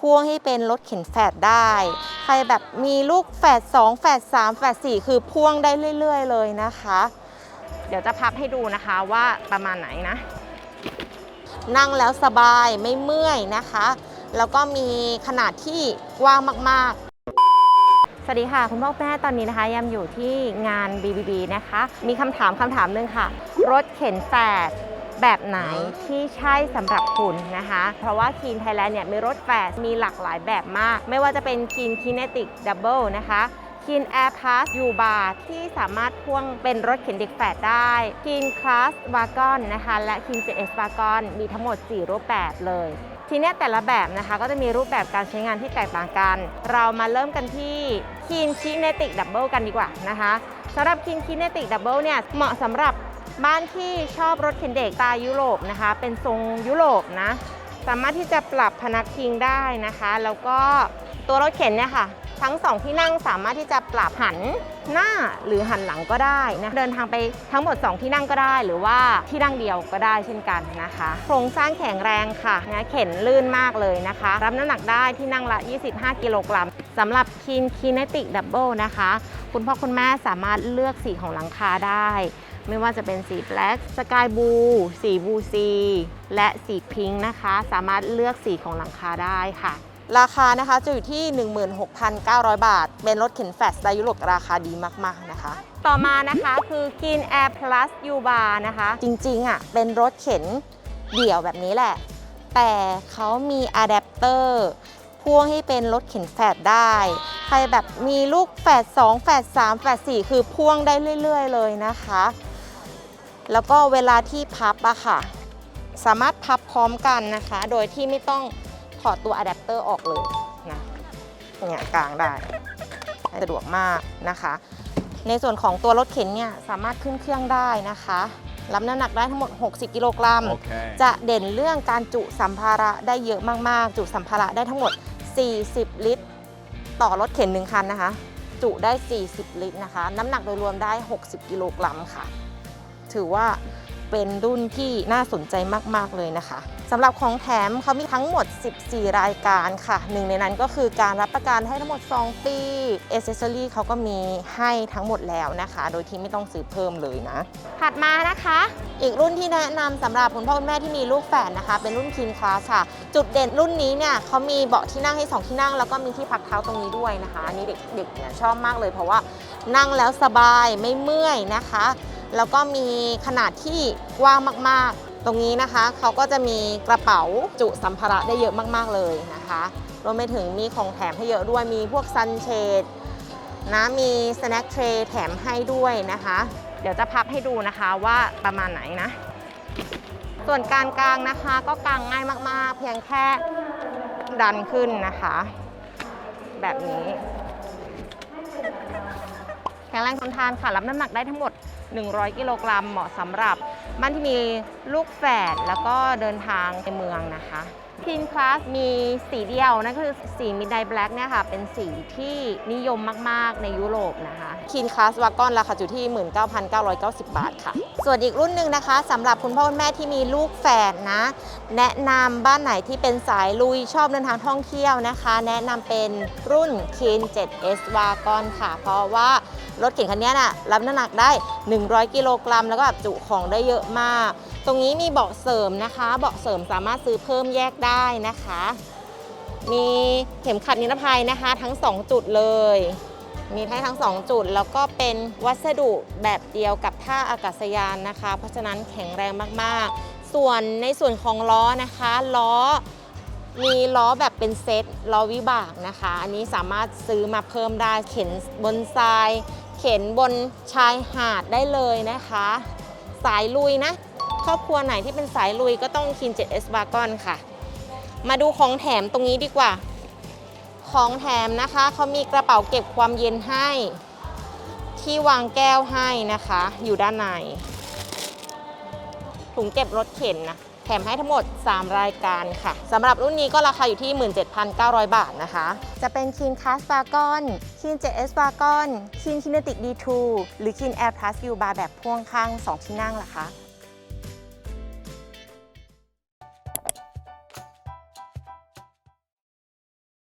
พ่วงให้เป็นรถเข็นแฝดได้ ใครแบบมีลูกแฝด2แฝด3แฝด4คือพ่วงได้เรื่อย ๆ เลยนะคะ เดี๋ยวจะพับให้ดูนะคะว่าประมาณไหนนะ นั่งแล้วสบายไม่เมื่อยนะคะ แล้วก็มีขนาดที่กว้างมากสวัสดีค่ะ คุณพ่อคุณแม่ตอนนี้นะคะยำอยู่ที่งาน BBB นะคะ มีคำถามคำถามหนึ่งค่ะ รถเข็นแฝด แบบไหนที่ใช่สำหรับคุณนะคะ เพราะว่าคีนไทยแลนด์เนี่ยมีรถแฝดมีหลากหลายแบบมาก ไม่ว่าจะเป็นคีนคินติกดับเบิลนะคะคีน Air Pass U Bar ที่สามารถพ่วงเป็นรถเข็นเด็กแฝดได้คีน Class Wagon นะคะ และคีน 7S Wagon มีทั้งหมด 4 รูปแบบเลยทีนี้แต่ละแบบนะคะก็จะมีรูปแบบการใช้งานที่แตกต่างกัน เรามาเริ่มกันที่คีนคินติกดับเบิลกันดีกว่านะคะสำหรับคีนคินติกดับเบิลเนี่ยเหมาะสำหรับ บ้านที่ชอบรถเข็นเด็กตล์ยุโรปนะคะ เป็นทรงยุโรปนะ สามารถที่จะปรับพนักพิงได้นะคะ แล้วก็ตัวรถเข็นเนี่ยค่ะ ทั้งสองที่นั่งสามารถที่จะปรับหันหน้าหรือหันหลังก็ได้นะเดินทางไปทั้งหมด 2 ที่นั่งก็ได้ หรือว่าที่นั่งเดียวก็ได้เช่นกันนะคะ โครงสร้างแข็งแรงค่ะนะเข็นลื่นมากเลยนะคะ รับน้ำหนักได้ที่นั่งละ 25 กิโลกรัมสำหรับคีนคีเนติกดับเบิลนะคะ คุณพ่อคุณแม่สามารถเลือกสีของหลังคาได้ ไม่ว่าจะเป็นสีแบล็กสกายบูสีบูซีและสีพิงค์นะคะ สามารถเลือกสีของหลังคาได้ค่ะๆราคานะคะจะอยู่ที่ 16,900 บาท เป็นรถเข็นแฝดสไตล์ยุโรปราคาดีมากๆนะคะ ต่อมานะคะคือ Keen Air Plus U Bar นะคะ จริงๆอะเป็นรถเข็นเดี่ยวแบบนี้แหละ แต่เขามีอะแดปเตอร์พ่วงให้เป็นรถเข็นแฝดได้ ใครแบบมีลูกแฝด2แฝด3แฝด4คือพ่วงได้เรื่อย ๆ เลยนะคะ แล้วก็เวลาที่พับอะค่ะ สามารถพับพร้อมกันนะคะ โดยที่ไม่ต้องถอดตัวอะแดปเตอร์ออกเลยนะเนี่ยกลางได้สะดวกมากนะคะ ในส่วนของตัวรถเข็นเนี่ยสามารถขึ้นเครื่องได้นะคะรับน้ำหนักได้ทั้งหมด 60 กิโลกรัม Okay. จะเด่นเรื่องการจุสัมภาระได้เยอะมาก ๆ จุสัมภาระได้ทั้งหมด 40 ลิตร ต่อรถเข็นหนึ่งคันนะคะ จุได้ 40 ลิตรนะคะ น้ำหนักโดยรวมได้ 60 กิโลกรัมค่ะ ถือว่าเป็นรุ่นที่น่าสนใจมาก ๆ เลยนะคะสำหรับของแถมเขามีทั้งหมด 14 รายการค่ะ หนึ่งในนั้นก็คือการรับประกันให้ทั้งหมด 2 ปีเอเซสซอรี่เขาก็มีให้ทั้งหมดแล้วนะคะ โดยที่ไม่ต้องซื้อเพิ่มเลยนะ ถัดมานะคะ อีกรุ่นที่แนะนำสำหรับคุณพ่อคุณแม่ที่มีลูกแฝดนะคะ เป็นรุ่นคินคลาสค่ะ จุดเด่นรุ่นนี้เนี่ยเขามีเบาะที่นั่งให้ 2 ที่นั่ง แล้วก็มีที่พักเท้าตรงนี้ด้วยนะคะอันนี้เด็กๆเนี่ยชอบมากเลย เพราะว่านั่งแล้วสบายไม่เมื่อยนะคะ แล้วก็มีขนาดที่กว้างมากๆ ตรงนี้นะคะเขาก็จะมีกระเป๋าจุสัมภาระได้เยอะมากๆเลยนะคะรวมไปถึงมีของแถมให้เยอะด้วยมีพวกซันเชดนะมีสแน็คเทรแถมให้ด้วยนะคะ เดี๋ยวจะพับให้ดูนะคะว่าประมาณไหนนะ ส่วนการกลางนะคะก็กลางง่ายมากๆ เพียงแค่ดันขึ้นนะคะ แบบนี้แข็งแรงทนทานค่ะ รับน้ำหนักได้ทั้งหมด 100 กิโลกรัมเหมาะสำหรับบ้านที่มีลูกแฝดแล้วก็เดินทางในเมืองนะคะพินคลาสมีสีเดียวนั่นก็คือสีมิดไดแบล็กเนี่ยค่ะ เป็นสีที่นิยมมาก ๆ ในยุโรปนะคะคินคลาสวากอนราคาอยู่ที่ 19,990 บาทค่ะ ส่วนอีกรุ่นหนึ่งนะคะสำหรับคุณพ่อคุณแม่ที่มีลูกแฝดนะ แนะนำบ้านไหนที่เป็นสายลุยชอบเดินทางท่องเที่ยวนะคะ แนะนำเป็นรุ่น k i n 7S Wagon ค่ะ เพราะว่า รถเข็นคันนี้น่ะรับน้ำหนักได้ 100 กิโลกรัม แล้วก็แบบจุของได้เยอะมาก ตรงนี้มีเบาะเสริมนะคะ เบาะเสริมสามารถซื้อเพิ่มแยกได้นะคะ มีเข็มขัดนิรภัยนะคะ ทั้ง 2 จุดเลย มีให้ทั้ง 2 จุด แล้วก็เป็นวัสดุแบบเดียวกับท่าอากาศยานนะคะ เพราะฉะนั้นแข็งแรงมากๆ ส่วนในส่วนของล้อนะคะล้อมีล้อแบบเป็นเซตล้อวิบากนะคะ อันนี้สามารถซื้อมาเพิ่มได้เข็นบนทราย เข็นบนชายหาดได้เลยนะคะ สายลุยนะ ครอบครัวไหนที่เป็นสายลุยก็ต้องคิน 7S Wagon ค่ะ มาดูของแถมตรงนี้ดีกว่า ของแถมนะคะเขามีกระเป๋าเก็บความเย็นให้ ที่วางแก้วให้นะคะ อยู่ด้านในถุงเก็บรถเข็นนะ แถมให้ทั้งหมด 3 รายการค่ะสำหรับรุ่นนี้ก็ราคาอยู่ที่ 17,900 บาทนะคะ จะเป็น Keen Class Wagon Kin 7S Wagon Keen Kinetic D2 หรือ Keen Air Plus U Bar แบบพ่วงข้าง 2 ที่นั่งล่ะคะ